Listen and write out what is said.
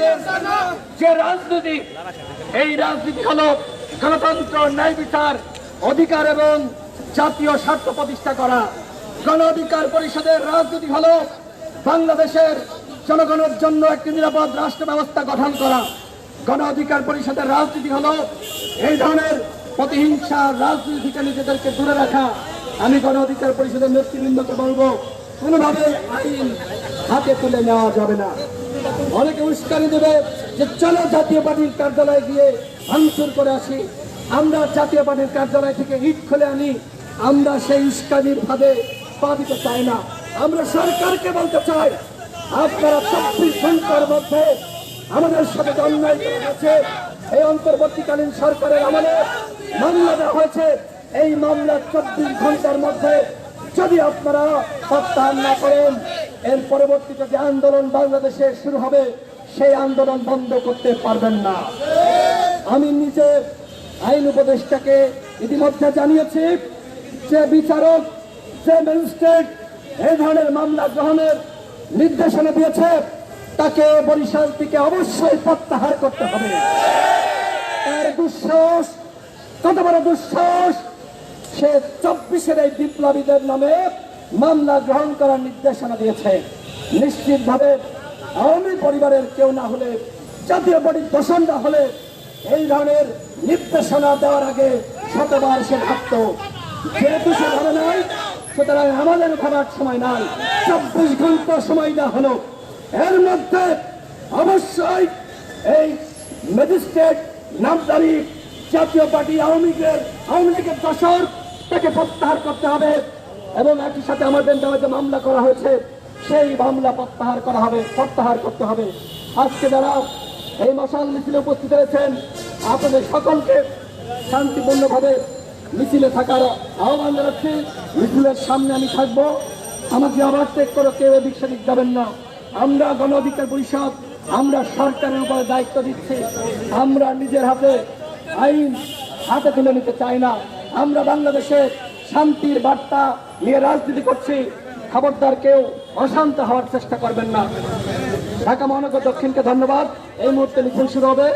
পরিষদের যে রাজনীতি, এই রাজনীতি হলো গণতন্ত্র, ন্যায় বিচার, অধিকার এবং জাতীয় স্বার্থ প্রতিষ্ঠা করা। গণ অধিকার পরিষদের রাজনীতি হলো বাংলাদেশের জনগণের জন্য একটি নিরাপদ রাষ্ট্র ব্যবস্থা গঠন করা। গণ অধিকার পরিষদের রাজনীতি হলো এই ধরনের প্রতিহিংসা রাজনীতি থেকে নিজেদেরকে দূরে রাখা। আমি গণ অধিকার পরিষদের নেতৃবৃন্দকে বলব, কোনোভাবে আইন হাতে তুলে নেওয়া যাবে না। অনেকে উস্কানি দেবে যে, চলো জাতীয় পার্টির কার্যালয়ে গিয়ে ভাঙচুর করে আসি। আমরা জাতীয় পার্টির কার্যালয় থেকে ইট খুলে আনি। আমরা সেই উস্কানির ভাবে পা দিতে চাই না। আমরা সরকারকে বলতে চাই, আপনারা চব্বিশ ঘণ্টার মধ্যে আমাদের সাথে অন্যায় করা হয়েছে, এই অন্তর্বর্তীকালীন সরকারের আমাদের মামলা দেওয়া হয়েছে। এই মামলা চব্বিশ ঘণ্টার মধ্যে যদি আপনারা প্রত্যাহার না করেন এর পরবর্তীতে যে আন্দোলন বাংলাদেশে শুরু হবে, সেই আন্দোলন বন্ধ করতে পারবেন না। আমি নিজে আইন উপদেষ্টাকে ইতিমধ্যে জানিয়েছি যে বিচারক, যে ম্যাজিস্ট্রেট এই ধরনের মামলা গ্রহণের নির্দেশনা দিয়েছে, তাকে বরিশাল থেকে অবশ্যই প্রত্যাহার করতে হবে। তার দুঃসাহস, কত বড় দুঃসাহস, সে চব্বিশের এই বিপ্লবীদের নামে মামলা গ্রহণ করার নির্দেশনা দিয়েছে। নিশ্চিতভাবে আওয়ামী পরিবারের কেউ না হলে, জাতীয় বডি দোষণ না হলে এই ধরনের নির্দেশনা দেওয়ার আগে শতবার সে ভাবত যেহেতু সে ভাবে নাই, সুতরাং আমাদের ভাবার সময় নাই, চব্বিশ ঘণ্টা সময় না হলো। এর মধ্যে অবশ্যই এই ম্যাজিস্ট্রেট নামদারি জাতীয় পার্টি আওয়ামী লীগের আওয়ামী লীগের দশর তাকে প্রত্যাহার করতে হবে। এবং একই সাথে আমাদের নামে যে মামলা করা হয়েছে, সেই মামলা প্রত্যাহার করা হবে, প্রত্যাহার করতে হবে। আজকে যারা এই মশাল মিছিলে উপস্থিত হয়েছেন আপনাদের সকলকে শান্তিপূর্ণভাবে মিছিলে থাকার আহ্বান জানাচ্ছি। মিছিলের সামনে আমি থাকব। আমাকে আবার চেক করে কেউ এদিক সেদিক যাবেন না। আমরা গণ অধিকার পরিষদ, আমরা সরকারের উপরে দায়িত্ব দিচ্ছি। আমরা নিজের হাতে আইন হাতে তুলে নিতে চাই না। আমরা বাংলাদেশে শান্তির বার্তা নিয়ে রাজনীতি করছি খবরদার কেউ অশান্ত হওয়ার চেষ্টা করবেন না। ঢাকা মহানগর দক্ষিণকে ধন্যবাদ। এই মুহূর্তে লিখুন শুরু হবে।